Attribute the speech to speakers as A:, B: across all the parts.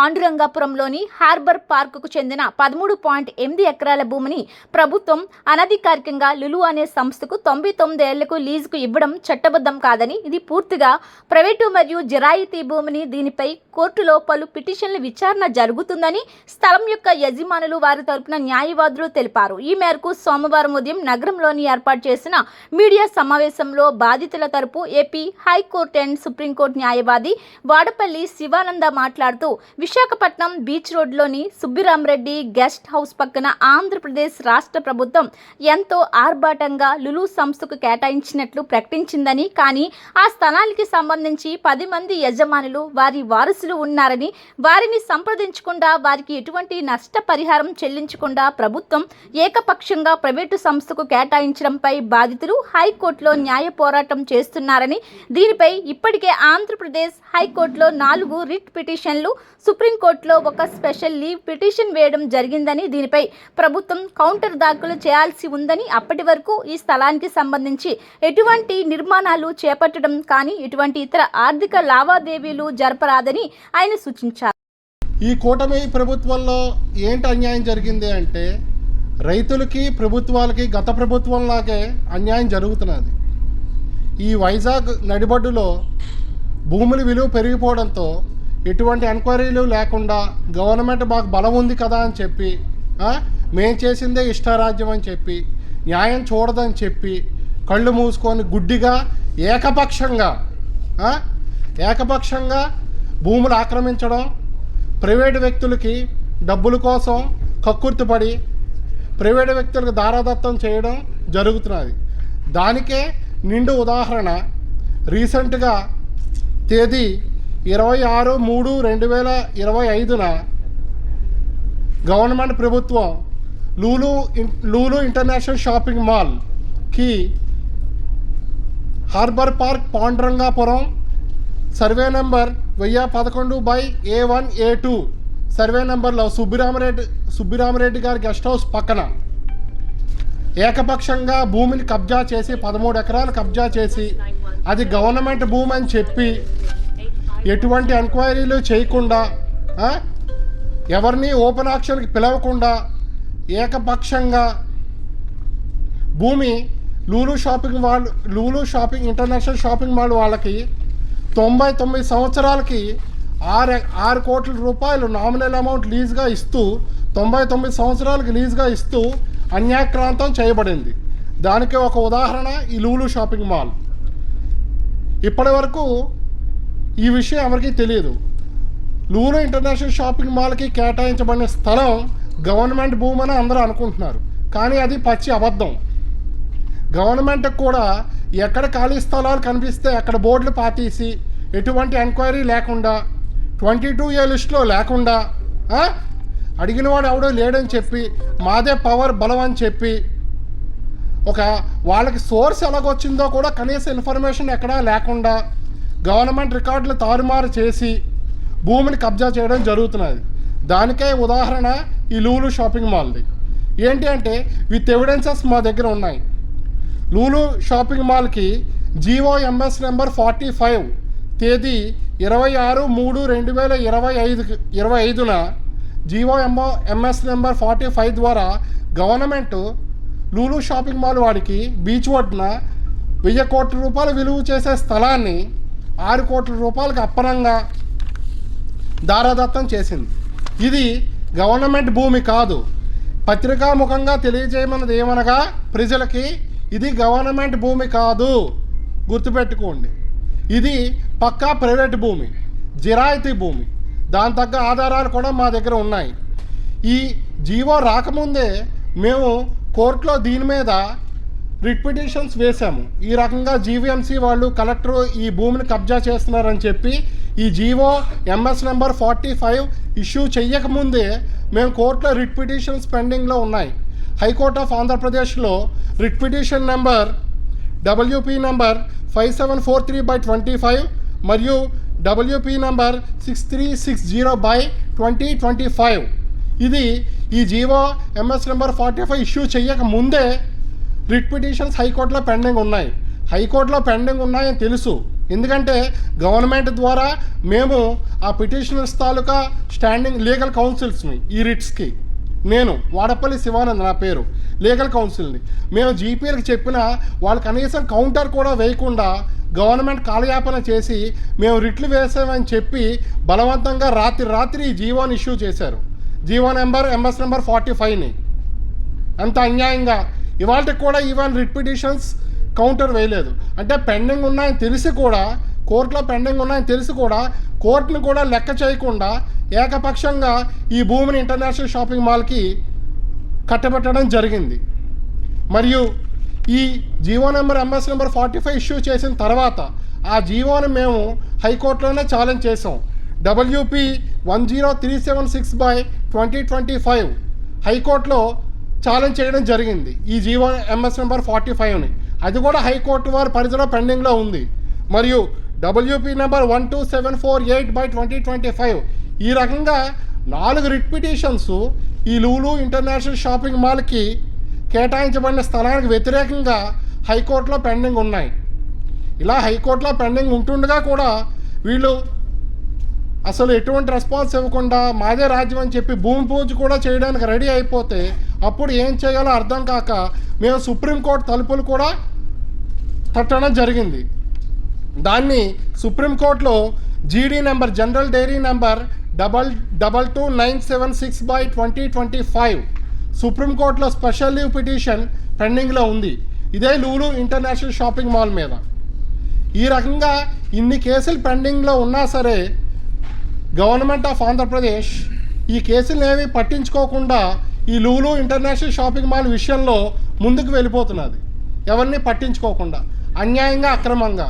A: పాండురంగాపురంలోని harbour పార్కుకు చెందిన పదమూడు point ఎనిమిది ఎకరాల భూమిని ప్రభుత్వం అనధికారికంగా లులు అనే సంస్థకు తొంభై తొమ్మిది ఏళ్ళకు లీజుకు ఇవ్వడం చట్టబద్ధం కాదని ఇది పూర్తిగా ప్రైవేటు మరియు జిరాయితీ భూమిని దీనిపై కోర్టులో పలు పిటిషన్ల విచారణ జరుగుతుందని స్థలం యొక్క యజమానులు వారి తరపున న్యాయవాదులు తెలిపారు. ఈ మేరకు సోమవారం ఉదయం నగరంలోని ఏర్పాటు చేసిన మీడియా సమావేశంలో బాధితుల తరపు ఏపీ హైకోర్టు అండ్ సుప్రీంకోర్టు న్యాయవాది వాడపల్లి శివానంద మాట్లాడుతూ విశాఖపట్నం బీచ్ రోడ్లోని సుబ్బిరామరెడ్డి గెస్ట్ హౌస్ పక్కన ఆంధ్రప్రదేశ్ రాష్ట్ర ప్రభుత్వం ఎంతో ఆర్భాటంగా లులు సంస్థకు కేటాయించినట్లు ప్రకటించిందని కానీ ఆ స్థలానికి సంబంధించి పది మంది యజమానులు వారి వారసులు ఉన్నారని వారిని సంప్రదించకుండా వారికి ఎటువంటి నష్టపరిహారం చెల్లించకుండా ప్రభుత్వం ఏకపక్షంగా ప్రైవేటు సంస్థకు కేటాయించడంపై బాధితులు హైకోర్టులో న్యాయ పోరాటం చేస్తున్నారని దీనిపై ఇప్పటికే ఆంధ్రప్రదేశ్ హైకోర్టులో నాలుగు రిట్ పిటిషన్లు సుప్రీంకోర్టులో ఒక స్పెషల్ లీవ్ పిటిషన్ వేయడం జరిగిందని దీనిపై ప్రభుత్వం కౌంటర్ దాఖలు చేయాల్సి ఉందని అప్పటి వరకు ఈ స్థలానికి సంబంధించి ఎటువంటి నిర్మాణాలు చేపట్టడం కానీ ఎటువంటి ఇతర ఆర్థిక లావాదేవీలు జరపరాదని ఆయన సూచించారు.
B: ఈ కూటమి ప్రభుత్వంలో ఏంటి అన్యాయం జరిగింది అంటే రైతులకి ప్రభుత్వాలకి గత ప్రభుత్వంలాగే అన్యాయం జరుగుతున్నది. ఈ వైజాగ్ నడిబడ్డులో భూముల విలువ పెరిగిపోవడంతో ఎటువంటి ఎంక్వైరీలు లేకుండా గవర్నమెంట్ మాకు బలం ఉంది కదా అని చెప్పి మేం చేసిందే ఇష్టారాజ్యం అని చెప్పి న్యాయం చూడదని చెప్పి కళ్ళు మూసుకొని గుడ్డిగా ఏకపక్షంగా ఏకపక్షంగా భూములు ఆక్రమించడం ప్రైవేటు వ్యక్తులకి డబ్బుల కోసం కక్కుర్తిపడి ప్రైవేటు వ్యక్తులకు దారాదత్తం చేయడం జరుగుతున్నది. దానికే నిండు ఉదాహరణ. రీసెంట్గా తేదీ ఇరవై ఆరు మూడు రెండు వేల ఇరవై ఐదున గవర్నమెంట్ ప్రభుత్వం లూలు లూలు ఇంటర్నేషనల్ షాపింగ్ మాల్కి harbour park Pandurangapuram survey number వెయ్యి పదకొండు by A one A two. Survey నెంబర్లో సుబ్బిరామరెడ్డి సుబ్బిరామరెడ్డి గారి గెస్ట్ హౌస్ పక్కన. ఏకపక్షంగా భూమిని కబ్జా చేసి పదమూడు ఎకరాలు కబ్జా చేసి అది గవర్నమెంట్ భూమి అని చెప్పి ఎటువంటి ఎంక్వైరీలు చేయకుండా ఎవరిని ఓపెన్ ఆక్షన్కి పిలవకుండా ఏకపక్షంగా భూమి లూలు షాపింగ్ వాళ్ళు Lulu shopping international shopping mall వాళ్ళకి తొంభై తొమ్మిది సంవత్సరాలకి ఆరు ఆరు కోట్ల రూపాయలు నామినల్ అమౌంట్ లీజ్గా ఇస్తూ తొంభై తొమ్మిది సంవత్సరాలకి లీజ్గా ఇస్తూ అన్యాక్రాంతం చేయబడింది. దానికి ఒక ఉదాహరణ ఈ లూలు షాపింగ్ మాల్. ఇప్పటి వరకు ఈ విషయం ఎవరికీ తెలియదు. లూనో ఇంటర్నేషనల్ షాపింగ్ మాల్కి కేటాయించబడిన స్థలం గవర్నమెంట్ భూమి అని అందరూ అనుకుంటున్నారు. కానీ అది పచ్చి అబద్ధం. గవర్నమెంట్ కూడా ఎక్కడ ఖాళీ స్థలాలు కనిపిస్తే అక్కడ బోర్డులు పాతీసి ఎటువంటి ఎంక్వైరీ లేకుండా ట్వంటీ టూ ఏ లిస్ట్లో లేకుండా అడిగినవాడు అడిగిన వాడు ఎవడో లేడని చెప్పి మాదే పవర్ బలం అని చెప్పి ఒక వాళ్ళకి సోర్స్ ఎలాగొచ్చిందో కూడా కనీస ఇన్ఫర్మేషన్ ఎక్కడా లేకుండా గవర్నమెంట్ రికార్డులు తారుమారు చేసి భూమిని కబ్జా చేయడం జరుగుతున్నది. దానికే ఉదాహరణ ఈ లూలు షాపింగ్ మాల్ది. ఏంటి అంటే విత్ ఎవిడెన్సెస్ మా దగ్గర ఉన్నాయి. లూలు షాపింగ్ మాల్కి GO MS number forty five తేదీ ఇరవై ఆరు మూడు రెండు వేల ఇరవై ఐదు ఇరవై ఐదున GO MO MS number forty five ద్వారా గవర్నమెంట్ లూలు షాపింగ్ మాల్ వాడికి బీచ్ ఒడ్డున వెయ్యి కోట్ల రూపాయలు విలువ చేసే స్థలాన్ని ఆరు కోట్ల రూపాయలకు అప్పనంగా దారాదత్తం చేసింది. ఇది గవర్నమెంట్ భూమి కాదు. పత్రికాముఖంగా తెలియజేయమన్నది ఏమనగా ప్రజలకి ఇది గవర్నమెంట్ భూమి కాదు. గుర్తుపెట్టుకోండి. ఇది పక్కా ప్రైవేట్ భూమి జిరాయితీ భూమి. దాని తగ్గ ఆధారాలు కూడా మా దగ్గర ఉన్నాయి. ఈ జీవో రాకముందే మేము కోర్టులో దీని మీద రిట్ పిటిషన్స్ వేశాము. ఈ రకంగా జీవీఎంసీ వాళ్ళు కలెక్టర్ ఈ భూమిని కబ్జా చేస్తున్నారని చెప్పి ఈ GO MS number forty five issue చెయ్యకముందే మేము కోర్టులో రిట్ పిటిషన్స్ పెండింగ్లో ఉన్నాయి. హైకోర్ట్ ఆఫ్ ఆంధ్రప్రదేశ్లో writ petition number WP number five seven four three by twenty five మరియు WP number six three six zero by twenty twenty five. ఇది ఈ GO MS number forty five issue చెయ్యక ముందే writ petitions హైకోర్టులో pending ఉన్నాయి. హైకోర్టులో pending ఉన్నాయని తెలుసు. ఎందుకంటే గవర్నమెంట్ ద్వారా మేము ఆ పిటిషనర్స్ తాలూకా స్టాండింగ్ లీగల్ కౌన్సిల్స్ని ఈ రిట్స్కి. నేను వాడపల్లి శివానంద్ నా పేరు లీగల్ కౌన్సిల్ని. మేము జీపీఎల్కి చెప్పిన వాళ్ళు కనీసం కౌంటర్ కూడా వేయకుండా గవర్నమెంట్ కాలయాపన చేసి మేము రిట్లు వేసామని చెప్పి బలవంతంగా రాత్రి రాత్రి ఈ జీవోని ఇష్యూ చేశారు. GO number MS number forty ఫైవ్ని. అంత అన్యాయంగా ఇవాళ కూడా ఈవెన్ రిట్ కౌంటర్ వేయలేదు. అంటే పెండింగ్ ఉన్నాయని తెలిసి కూడా కోర్టులో పెండింగ్ ఉన్నాయని తెలిసి కూడా కోర్టును కూడా లెక్క చేయకుండా ఏకపక్షంగా ఈ భూమిని ఇంటర్నేషనల్ షాపింగ్ మాల్కి కట్టబెట్టడం జరిగింది. మరియు ఈ GO number MS number forty five issue చేసిన తర్వాత ఆ జీవోని మేము హైకోర్టులోనే ఛాలెంజ్ చేసాం WP one zero three seven six by twenty twenty five హైకోర్టులో ఛాలెంజ్ చేయడం జరిగింది. ఈ జీవో ఎంఎస్ నెంబర్ ఫార్టీ ఫైవ్ని అది కూడా హైకోర్టు వారి పరిధిలో పెండింగ్లో ఉంది. మరియు WP number one two seven four eight by twenty twenty five. ఈ రకంగా నాలుగు రిట్ పిటిషన్స్ ఈ లూలు ఇంటర్నేషనల్ షాపింగ్ మాల్కి కేటాయించబడిన స్థలానికి వ్యతిరేకంగా హైకోర్టులో పెండింగ్ ఉన్నాయి. ఇలా హైకోర్టులో పెండింగ్ ఉంటుండగా కూడా వీళ్ళు అసలు ఎటువంటి రెస్పాన్స్ ఇవ్వకుండా మాదే రాజ్యం అని చెప్పి భూమి పూజ కూడా చేయడానికి రెడీ అయిపోతే అప్పుడు ఏం చేయాలో అర్థం కాక మేము సుప్రీంకోర్టు తలుపులు కూడా తట్టడం జరిగింది. దాన్ని సుప్రీంకోర్టులో GD number general diary number double double two nine seven six by twenty twenty five సుప్రీంకోర్టులో స్పెషల్ లీవ్ పిటిషన్ పెండింగ్లో ఉంది. ఇదే లూలు ఇంటర్నేషనల్ షాపింగ్ మాల్ మీద. ఈ రకంగా ఇన్ని కేసులు పెండింగ్లో ఉన్నా సరే గవర్నమెంట్ ఆఫ్ ఆంధ్రప్రదేశ్ ఈ కేసులను ఏమీ పట్టించుకోకుండా ఈ లూలు ఇంటర్నేషనల్ షాపింగ్ మాల్ విషయంలో ముందుకు వెళ్ళిపోతున్నది. ఎవరిని పట్టించుకోకుండా అన్యాయంగా అక్రమంగా.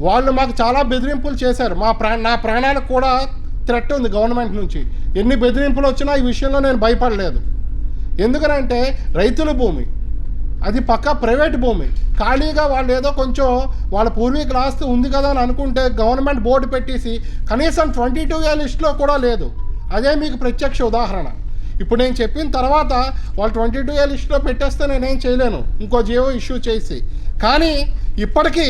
B: వాళ్ళు మాకు చాలా బెదిరింపులు చేశారు. మా ప్రా నా ప్రాణాలకు కూడా థ్రెట్ ఉంది గవర్నమెంట్ నుంచి. ఎన్ని బెదిరింపులు వచ్చినా ఈ విషయంలో నేను భయపడలేదు. ఎందుకనంటే రైతుల భూమి అది పక్క ప్రైవేట్ భూమి. ఖాళీగా వాళ్ళు ఏదో కొంచెం వాళ్ళ పూర్వీకుల ఆస్తి ఉంది కదా అని అనుకుంటే గవర్నమెంట్ బోర్డు పెట్టేసి కనీసం ట్వంటీ టూ ఇయర్ లిస్ట్లో కూడా లేదు. అదే మీకు ప్రత్యక్ష ఉదాహరణ. ఇప్పుడు నేను చెప్పిన తర్వాత వాళ్ళు ట్వంటీ టూ ఏ లిస్ట్లో పెట్టేస్తే నేనేం చేయలేను. ఇంకో జియో ఇష్యూ చేసి. కానీ ఇప్పటికీ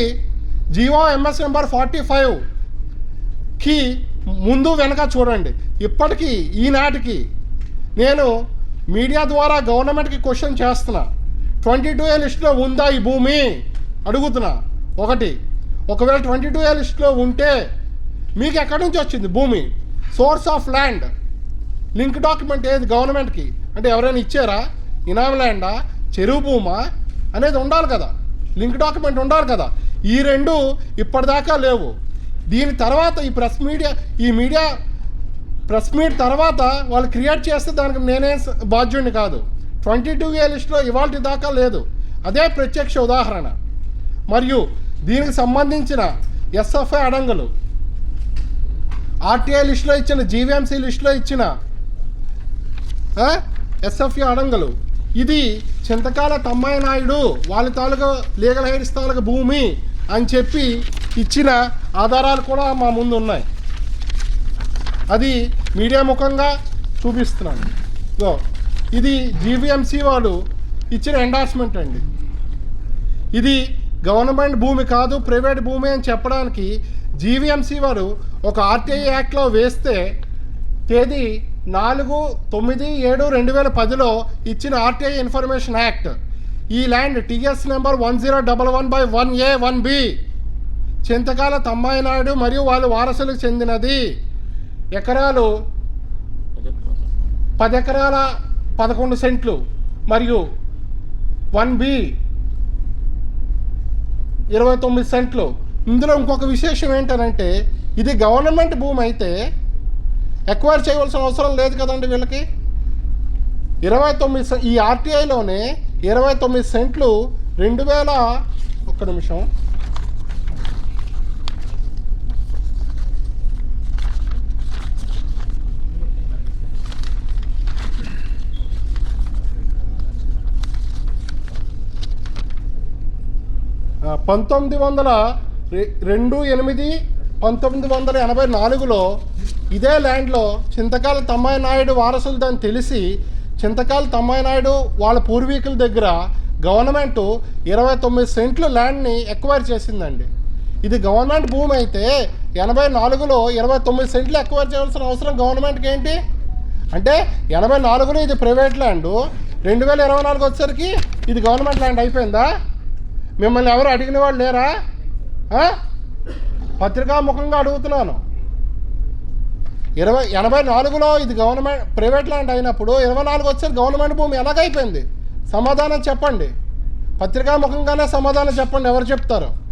B: జియో ఎంఎస్ నెంబర్ ఫార్టీ ఫైవ్కి ముందు వెనక చూడండి. ఇప్పటికీ ఈనాటికి నేను మీడియా ద్వారా గవర్నమెంట్కి క్వశ్చన్ చేస్తున్నా. ట్వంటీ టూ ఏ లిస్ట్లో ఉందా ఈ భూమి? అడుగుతున్నా. ఒకటి ఒకవేళ ట్వంటీ టూ ఏ లిస్ట్లో ఉంటే మీకు ఎక్కడి నుంచి వచ్చింది భూమి? Source of land. Link document ఏది గవర్నమెంట్కి? అంటే ఎవరైనా ఇచ్చారా? ఇనామ్ ల్యాండా? చెరువు భూమా? అనేది ఉండాలి కదా. లింక్ డాక్యుమెంట్ ఉండాలి కదా. ఈ రెండు ఇప్పటిదాకా లేవు. దీని తర్వాత ఈ ప్రెస్ మీడియా ఈ మీడియా ప్రెస్ మీట్ తర్వాత వాళ్ళు క్రియేట్ చేస్తే దానికి నేనే బాధ్యుడిని కాదు. ట్వంటీ టూ ఏ లిస్ట్లో ఇవాళ దాకా లేదు. అదే ప్రత్యక్ష ఉదాహరణ. మరియు దీనికి సంబంధించిన ఎస్ఎఫ్ఐ అడంగులు. ఆర్టీఐ లిస్టులో ఇచ్చిన జీవీఎంసీ లిస్టులో ఇచ్చిన ఎస్ఎఫ్ఈ అడంగులు. ఇది చింతకాల తమ్మాయి నాయుడు వాళ్ళ తాలూకా లీగల్ హైడ్స్ తాలూకా భూమి అని చెప్పి ఇచ్చిన ఆధారాలు కూడా మా ముందు ఉన్నాయి. అది మీడియా ముఖంగా చూపిస్తున్నాను. ఇది జీవీఎంసీ వాళ్ళు ఇచ్చిన ఎండార్స్మెంట్ అండి. ఇది గవర్నమెంట్ భూమి కాదు ప్రైవేట్ భూమి అని చెప్పడానికి జీవీఎంసీ వారు ఒక ఆర్టీఐ యాక్ట్లో వేస్తే తేదీ నాలుగు తొమ్మిది ఏడు రెండు వేల పదిలో ఇచ్చిన ఆర్టీఐ ఇన్ఫర్మేషన్ యాక్ట్. ఈ land TS number one zero double one by one A one B. Chintakala Tammayi Naidu మరియు వాళ్ళ వారసులకు చెందినది. ఎకరాలు పది ఎకరాల పదకొండు సెంట్లు మరియు వన్ బి ఇరవై తొమ్మిది సెంట్లు. ఇందులో ఇంకొక విశేషం ఏంటనంటే ఇది గవర్నమెంట్ భూమి అయితే ఎక్వైర్ చేయవలసిన అవసరం లేదు కదండి వీళ్ళకి. ఇరవై తొమ్మిది ఈ ఆర్టీఐలోనే ఇరవై తొమ్మిది సెంట్లు రెండు వేల ఒక్క నిమిషం. పంతొమ్మిది వందల రెండు ఎనిమిది పంతొమ్మిది వందల ఎనభై నాలుగులో ఇదే ల్యాండ్లో చింతకాల తమ్మాయి నాయుడు వారసులదని తెలిసి చింతకాల తమ్మాయి నాయుడు వాళ్ళ పూర్వీకుల దగ్గర గవర్నమెంట్ ఇరవై తొమ్మిది సెంట్లు ల్యాండ్ని ఎక్వైర్ చేసిందండి. ఇది గవర్నమెంట్ భూమి అయితే ఎనభై నాలుగులో ఇరవై తొమ్మిది సెంట్లు ఎక్వైర్ చేయాల్సిన అవసరం గవర్నమెంట్కి ఏంటి? అంటే ఎనభై నాలుగులో ఇది ప్రైవేట్ ల్యాండ్ రెండు వేల ఇరవై నాలుగు వచ్చేసరికి ఇది గవర్నమెంట్ ల్యాండ్ అయిపోయిందా? మిమ్మల్ని ఎవరు అడిగిన వాళ్ళు లేరా? పత్రికాముఖంగా అడుగుతున్నాను. ఇరవై ఎనభై నాలుగులో ఇది గవర్నమెంట్ ప్రైవేట్ ల్యాండ్ అయినప్పుడు ఇరవై నాలుగు వచ్చేది గవర్నమెంట్ భూమి ఎలాగైపోయింది? సమాధానం చెప్పండి. పత్రికాముఖంగానే సమాధానం చెప్పండి. ఎవరు చెప్తారు?